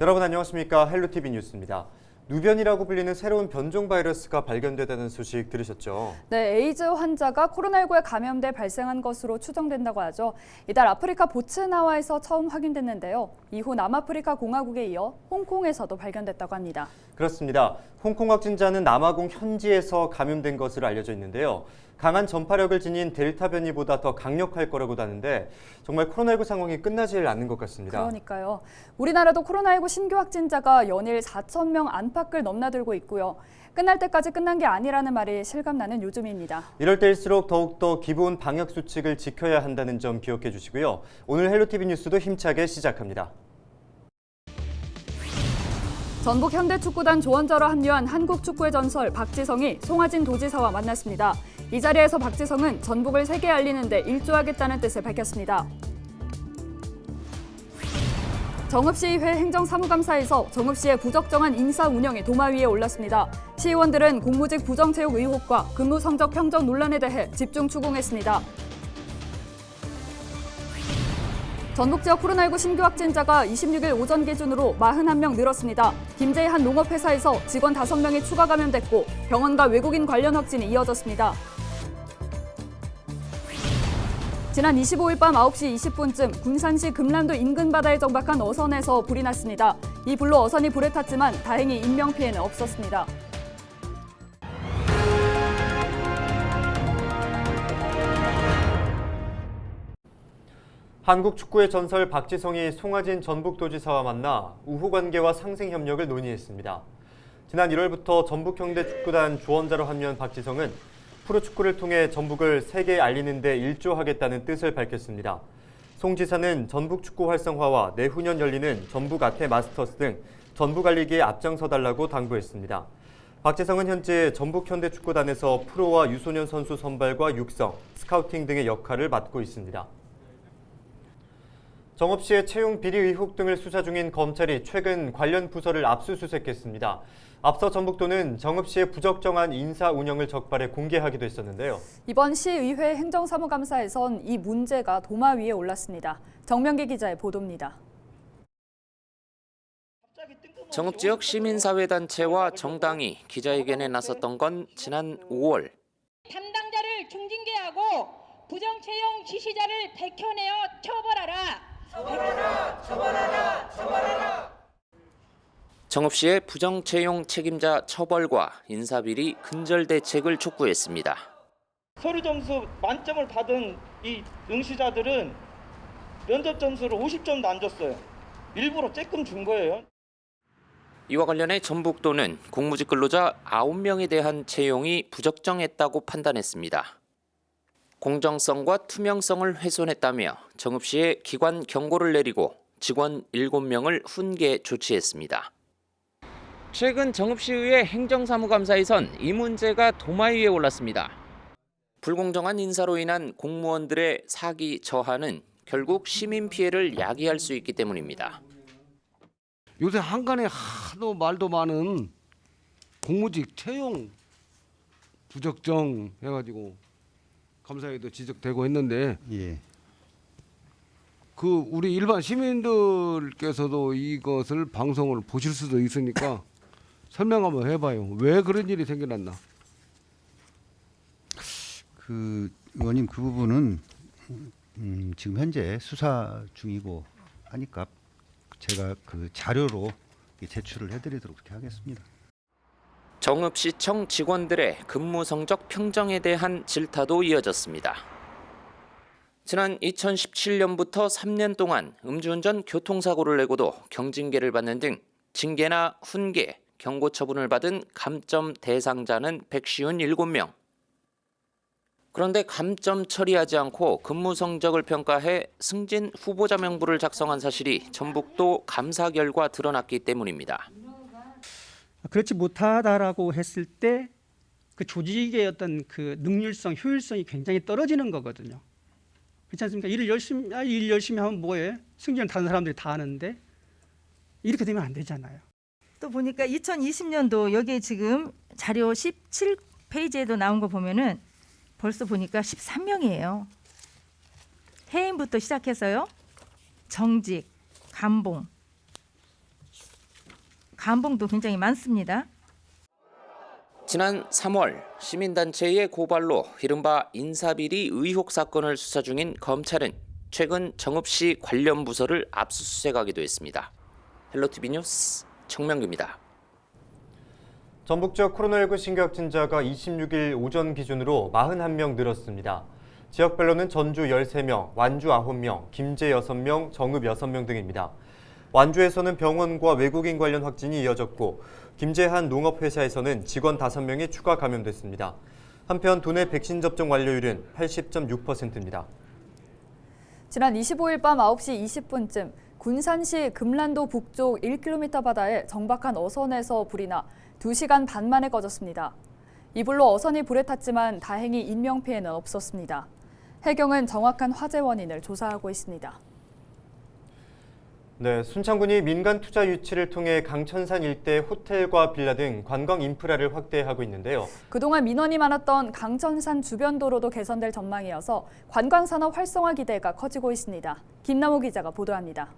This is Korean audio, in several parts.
여러분 안녕하십니까 헬로티비 뉴스입니다. 누변이라고 불리는 새로운 변종 바이러스가 발견되다는 소식 들으셨죠? 네, 에이즈 환자가 코로나19에 감염돼 발생한 것으로 추정된다고 하죠. 이달 아프리카 보츠나와에서 처음 확인됐는데요. 이후 남아프리카 공화국에 이어 홍콩에서도 발견됐다고 합니다. 그렇습니다. 홍콩 확진자는 남아공 현지에서 감염된 것으로 알려져 있는데요. 강한 전파력을 지닌 델타 변이보다 더 강력할 거라고도 하는데 정말 코로나19 상황이 끝나질 않는 것 같습니다. 그러니까요. 우리나라도 코로나19 신규 확진자가 연일 4천 명 안팎을 넘나들고 있고요. 끝날 때까지 끝난 게 아니라는 말이 실감나는 요즘입니다. 이럴 때일수록 더욱더 기본 방역 수칙을 지켜야 한다는 점 기억해 주시고요. 오늘 헬로티비 뉴스도 힘차게 시작합니다. 전북 현대축구단 조원자로 합류한 한국 축구의 전설 박지성이 송하진 도지사와 만났습니다. 이 자리에서 박지성은 전북을 세계에 알리는 데 일조하겠다는 뜻을 밝혔습니다. 정읍시의회 행정사무감사에서 정읍시의 부적정한 인사 운영이 도마 위에 올랐습니다. 시의원들은 공무직 부정 채용 의혹과 근무 성적 평정 논란에 대해 집중 추궁했습니다. 전북 지역 코로나19 신규 확진자가 26일 오전 기준으로 41명 늘었습니다. 김제의 한 농업회사에서 직원 5명이 추가 감염됐고 병원과 외국인 관련 확진이 이어졌습니다. 지난 25일 밤 9시 20분쯤 군산시 금남도 인근 바다에 정박한 어선에서 불이 났습니다. 이 불로 어선이 불에 탔지만 다행히 인명 피해는 없었습니다. 한국 축구의 전설 박지성이 송하진 전북도지사와 만나 우호 관계와 상생 협력을 논의했습니다. 지난 1월부터 전북 현대 축구단 조원자로 합류한 박지성은 프로축구를 통해 전북을 세계에 알리는 데 일조하겠다는 뜻을 밝혔습니다. 송 지사는 전북 축구 활성화와 내후년 열리는 전북 아태 마스터스 등 전북 알리기에 앞장서 달라고 당부했습니다. 박지성은 현재 전북 현대 축구단에서 프로와 유소년 선수 선발과 육성, 스카우팅 등의 역할을 맡고 있습니다. 정업시의 채용 비리 의혹 등을 수사 중인 검찰이 최근 관련 부서를 압수수색했습니다. 앞서 전북도는 정읍시의 부적정한 인사 운영을 적발해 공개하기도 했었는데요. 이번 시의회 행정사무감사에선 이 문제가 도마 위에 올랐습니다. 정명기 기자의 보도입니다. 정읍 지역 시민사회단체와 정당이 기자회견에 나섰던 건 지난 5월 담당자를 중징계하고 부정채용 지시자를 백혀내어 처벌하라. 정읍시의 부정 채용 책임자 처벌과 인사 비리 근절 대책을 촉구했습니다. 서류 점수 만점을 받은 이 응시자들은 면접 점수를 50점도 안 줬어요. 일부러 쬐끔 준 거예요. 이와 관련해 전북도는 공무직 근로자 9명에 대한 채용이 부적정했다고 판단했습니다. 공정성과 투명성을 훼손했다며 정읍 시에 기관 경고를 내리고 직원 7명을 훈계 조치했습니다. 최근 정읍시의회 행정사무감사에선 이 문제가 도마 위에 올랐습니다. 불공정한 인사로 인한 공무원들의 사기 저하는 결국 시민 피해를 야기할 수 있기 때문입니다. 요새 한간에 하도 말도 많은 공무직 채용 부적정 해가지고 감사에도 지적되고 했는데 예. 그 우리 일반 시민들께서도 이것을 방송을 보실 수도 있으니까 설명 한번 해봐요. 왜 그런 일이 생겨났나? 그 의원님 그 부분은 음, 지금 현재 수사 중이고 하니까 제가 그 자료로 제출을 해드리도록 그렇게 하겠습니다. 정읍시청 직원들의 근무 성적 평정에 대한 질타도 이어졌습니다. 지난 2017년부터 3년 동안 음주운전 교통사고를 내고도 경징계를 받는 등 징계나 훈계, 경고 처분을 받은 감점 대상자는 157명. 그런데 감점 처리하지 않고 근무 성적을 평가해 승진 후보자 명부를 작성한 사실이 전북도 감사 결과 드러났기 때문입니다. 그렇지 못하다라고 했을 때 그 조직의 어떤 그 능률성, 효율성이 굉장히 떨어지는 거거든요. 그렇지 않습니까? 일을 열심히 아, 일 열심히 하면 뭐해? 승진은 다른 사람들이 다 하는데 이렇게 되면 안 되잖아요. 또 보니까 2020년도 여기에 지금 자료 17페이지에도 나온 거 보면은 벌써 보니까 13명이에요. 해임부터 시작해서요. 정직, 감봉, 감봉도 굉장히 많습니다. 지난 3월 시민단체의 고발로 이른바 인사비리 의혹 사건을 수사 중인 검찰은 최근 정읍 시 관련 부서를 압수수색하기도 했습니다. 헬로티비 뉴스 정명규입니다. 전북 지역 코로나19 신규 확진자가 26일 오전 기준으로 41명 늘었습니다. 지역별로는 전주 13명, 완주 9명, 김제 6명, 정읍 6명 등입니다. 완주에서는 병원과 외국인 관련 확진이 이어졌고 김제 한 농업회사에서는 직원 5명이 추가 감염됐습니다. 한편 도내 백신 접종 완료율은 80.6%입니다. 지난 25일 밤 9시 20분쯤 군산시 금란도 북쪽 1km 바다에 정박한 어선에서 불이 나 2시간 반 만에 꺼졌습니다. 이 불로 어선이 불에 탔지만 다행히 인명피해는 없었습니다. 해경은 정확한 화재 원인을 조사하고 있습니다. 네, 순창군이 민간 투자 유치를 통해 강천산 일대 호텔과 빌라 등 관광 인프라를 확대하고 있는데요. 그동안 민원이 많았던 강천산 주변 도로도 개선될 전망이어서 관광 산업 활성화 기대가 커지고 있습니다. 김남호 기자가 보도합니다.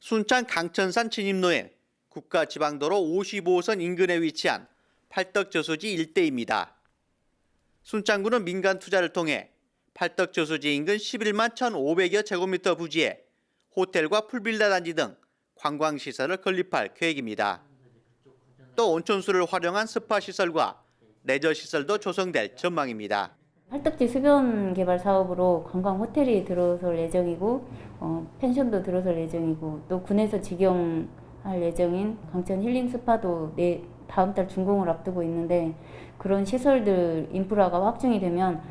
순창 강천산 진입로엔 국가지방도로 55호선 인근에 위치한 팔덕저수지 일대입니다. 순창구는 민간 투자를 통해 팔덕저수지 인근 11만 1,500여 제곱미터 부지에 호텔과 풀빌라 단지 등 관광시설을 건립할 계획입니다. 또 온천수를 활용한 스파시설과 레저시설도 조성될 전망입니다. 팔덕지 수변 개발 사업으로 관광 호텔이 들어설 예정이고 어, 펜션도 들어설 예정이고 또 군에서 직영할 예정인 강천 힐링 스파도 내 다음 달 준공을 앞두고 있는데 그런 시설들 인프라가 확충이 되면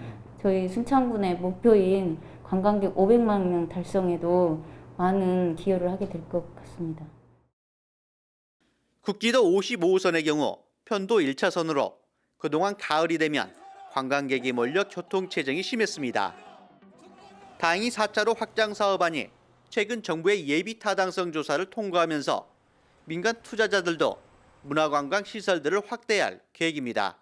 저희 순창군의 목표인 관광객 500만 명 달성에도 많은 기여를 하게 될 것 같습니다. 국지도 55호선의 경우 편도 1차선으로 그동안 가을이 되면 관광객이 몰려 교통체증이 심했습니다. 다행히 4차로 확장 사업안이 최근 정부의 예비 타당성 조사를 통과하면서 민간 투자자들도 문화관광 시설들을 확대할 계획입니다.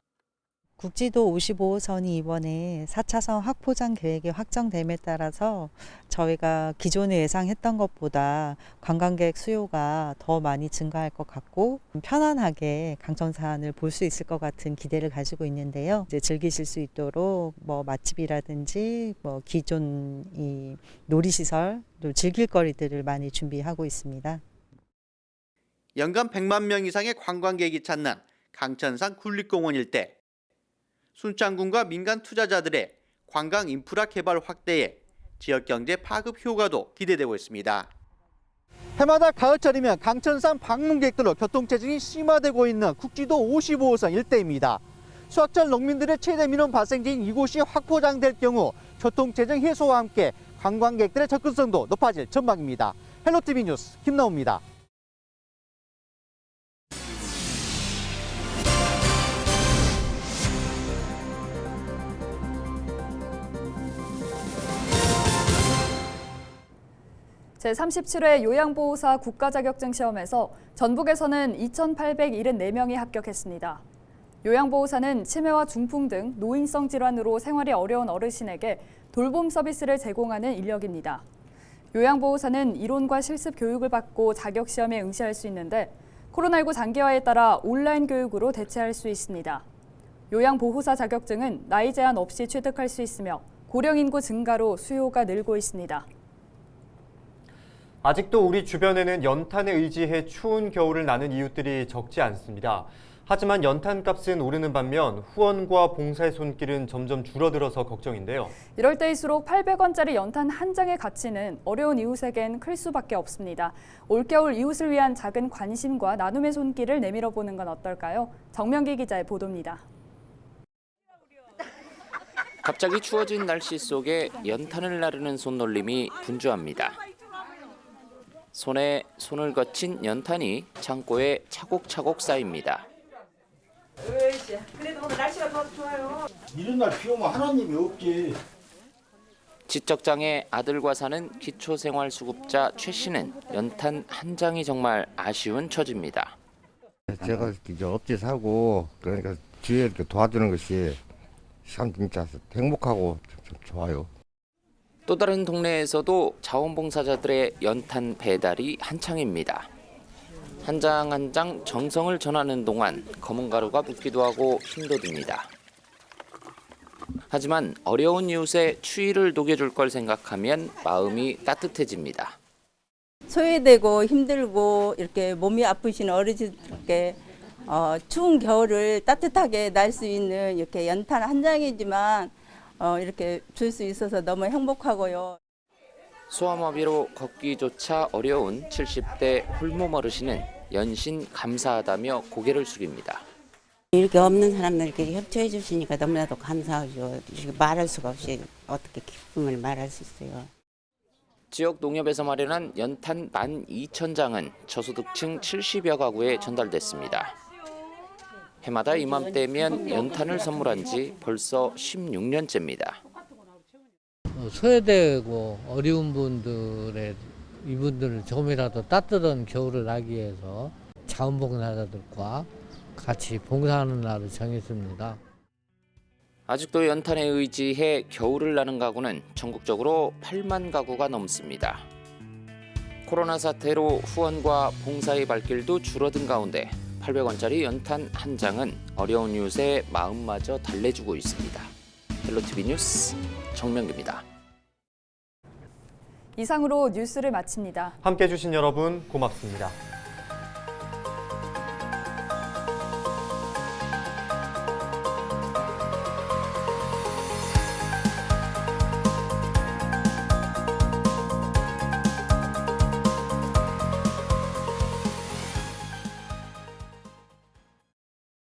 국지도 55호선이 이번에 4차선 확포장 계획이 확정됨에 따라서 저희가 기존에 예상했던 것보다 관광객 수요가 더 많이 증가할 것 같고 편안하게 강천산을 볼 수 있을 것 같은 기대를 가지고 있는데요. 이제 즐기실 수 있도록 뭐 맛집이라든지 뭐 기존 이 놀이시설 또 즐길 거리들을 많이 준비하고 있습니다. 연간 100만 명 이상의 관광객이 찾는 강천산 굴립공원 일대. 순창군과 민간 투자자들의 관광 인프라 개발 확대에 지역 경제 파급 효과도 기대되고 있습니다. 해마다 가을철이면 강천산 방문객들로 교통체증이 심화되고 있는 국지도 55호선 일대입니다. 수확철 농민들의 최대 민원 발생지인 이곳이 확포장될 경우 교통체증 해소와 함께 관광객들의 접근성도 높아질 전망입니다. 헬로티비 뉴스 김나옵니다. 제37회 요양보호사 국가자격증 시험에서 전북에서는 2,874명이 합격했습니다. 요양보호사는 치매와 중풍 등 노인성 질환으로 생활이 어려운 어르신에게 돌봄 서비스를 제공하는 인력입니다. 요양보호사는 이론과 실습 교육을 받고 자격시험에 응시할 수 있는데 코로나19 장기화에 따라 온라인 교육으로 대체할 수 있습니다. 요양보호사 자격증은 나이 제한 없이 취득할 수 있으며 고령 인구 증가로 수요가 늘고 있습니다. 아직도 우리 주변에는 연탄에 의지해 추운 겨울을 나는 이웃들이 적지 않습니다. 하지만 연탄 값은 오르는 반면 후원과 봉사의 손길은 점점 줄어들어서 걱정인데요. 이럴 때일수록 800원짜리 연탄 한 장의 가치는 어려운 이웃에겐 클 수밖에 없습니다. 올겨울 이웃을 위한 작은 관심과 나눔의 손길을 내밀어 보는 건 어떨까요? 정명기 기자의 보도입니다. 갑자기 추워진 날씨 속에 연탄을 나르는 손놀림이 분주합니다. 손에 손을 거친 연탄이 창고에 차곡차곡 쌓입니다. 이런 날 비 오면 하나님이 없지. 지적장애 아들과 사는 기초생활수급자 최 씨는 연탄 한 장이 정말 아쉬운 처지입니다. 제가 이제 업체 사고 그러니까 주위에 이렇게 도와주는 것이 참 진짜 행복하고 좀 좋아요. 또 다른 동네에서도 자원봉사자들의 연탄 배달이 한창입니다. 한 장 한 장 정성을 전하는 동안 검은 가루가 붓기도 하고 힘도 듭니다. 하지만 어려운 이웃의 추위를 녹여줄 걸 생각하면 마음이 따뜻해집니다. 소외되고 힘들고 이렇게 몸이 아프신 어르신들께 어, 추운 겨울을 따뜻하게 날 수 있는 이렇게 연탄 한 장이지만 어, 이렇게 줄 수 있어서 너무 행복하고요. 소아마비로 걷기조차 어려운 70대 홀몸 어르신은 연신 감사하다며 고개를 숙입니다. 이렇게 없는 사람들에게 협조해 주시니까 너무나도 감사하죠. 말할 수가 없이 어떻게 기쁨을 말할 수 있어요. 지역 농협에서 마련한 연탄 12,000장은 저소득층 70여 가구에 전달됐습니다. 해마다 이맘때면 연탄을 선물한 지 벌써 16년째입니다. 어, 소외되고 어려운 분들의 이분들을 조금이라도 따뜻한 겨울을 나기 위해서 자원봉사자들과 같이 봉사하는 날을 정했습니다. 아직도 연탄에 의지해 겨울을 나는 가구는 전국적으로 8만 가구가 넘습니다. 코로나 사태로 후원과 봉사의 발길도 줄어든 가운데 800원짜리 연탄 한 장은 어려운 이웃의 마음마저 달래주고 있습니다. 헬로티비 뉴스 정명기입니다. 이상으로 뉴스를 마칩니다. 함께 해주신 여러분 고맙습니다.